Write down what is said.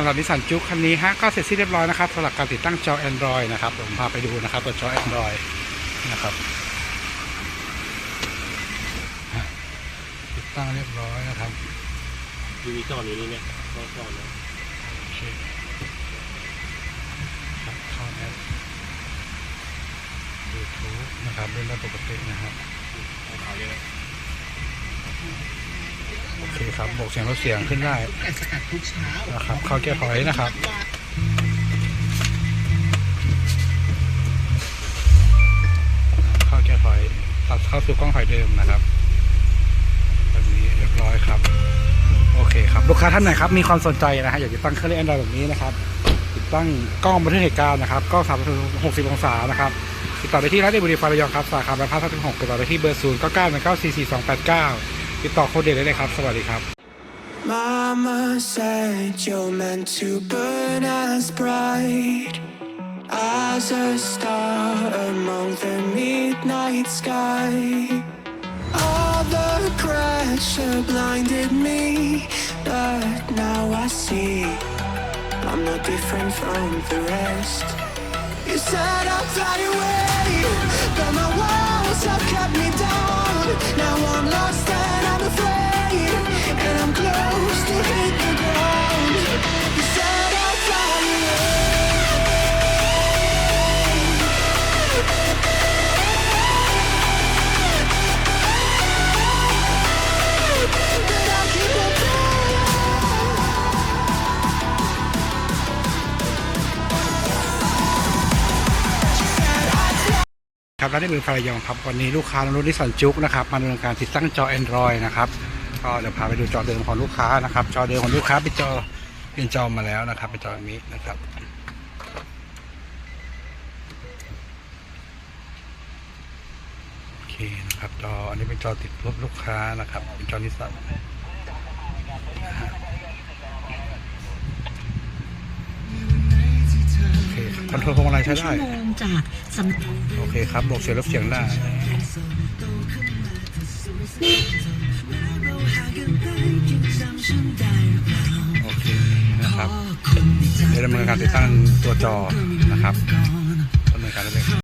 สำหรับนิสสันจุกคันนี้ฮะก็เสร็จสิ้นเรียบร้อยนะครับสำหรับการติดตั้งจอ Android นะครับผมพาไปดูนะครับตัวจอ Android นะครับฮะติดตั้งเรียบร้อยนะครับทีวีจอนี้นี่เนี่ยจอจอนะโอเคครับเข้าแอปยูทูบนะครับเล่นได้ปกตินะครับเอาขาวเลยนะ ครับบอกเสียงลดเสียงขึ้นได้นะครับ เข้าแก้พอยนะครับเข้าแก้พอยตัดเข้าสู่กล้องถ่ายเดิมนะครับแบบนี้เรียบร้อยครับ โอเคครับลูกค้าท่านไหนครับมีความสนใจนะฮะอยากจะตั้งเครื่องเล่นแอนดรอยแบบนี้นะครับ ติดตั้งกล้องบันทึกเหตุการณ์นะครับกล้องสามหกสิบองศานะครับติดต่อได้ที่ร้านเดบุรีฟาระยองครับสาขาบรรพัฒน์ทั้งหกติดต่อได้ที่เบอร์ศูนย์เก้าเก้าหนึ่งเก้าสี่สี่สองแปดเก้า ติดต่อโค้ดเดชได้เลยครับ สวัสดีครับ Mama said you're meant to burn as bright as a star among the midnight sky. All the pressure blinded me, but now I see I'm not different from the rest. You set up that way, but my walls ครับร้านที่เป็นฟารยองครับวันนี้ลูกค้ารุ่นนิสสันจุกนะครับมาดำเนินการติดตั้งจอ Android นะครับก็เดี๋ยวพาไปดูจอเดิมของลูกค้านะครับ จอเดิมของลูกค้าเป็นจอเป็นจอมาแล้วนะครับเป็นจอนี้นะครับ โอเคนะครับจออันนี้เป็นจอติดรถลูกค้านะครับเป็นจอนิสสัน คคอนโทรลพวงมาลัยใช้ได้ชั่วโมงจากสำนักโอเคครับบอกเสียงลดเสียงได้โอเคนะครับเดี๋ยวดำเนินการติดตั้งตัวจอนะครับดำเนินการได้เลย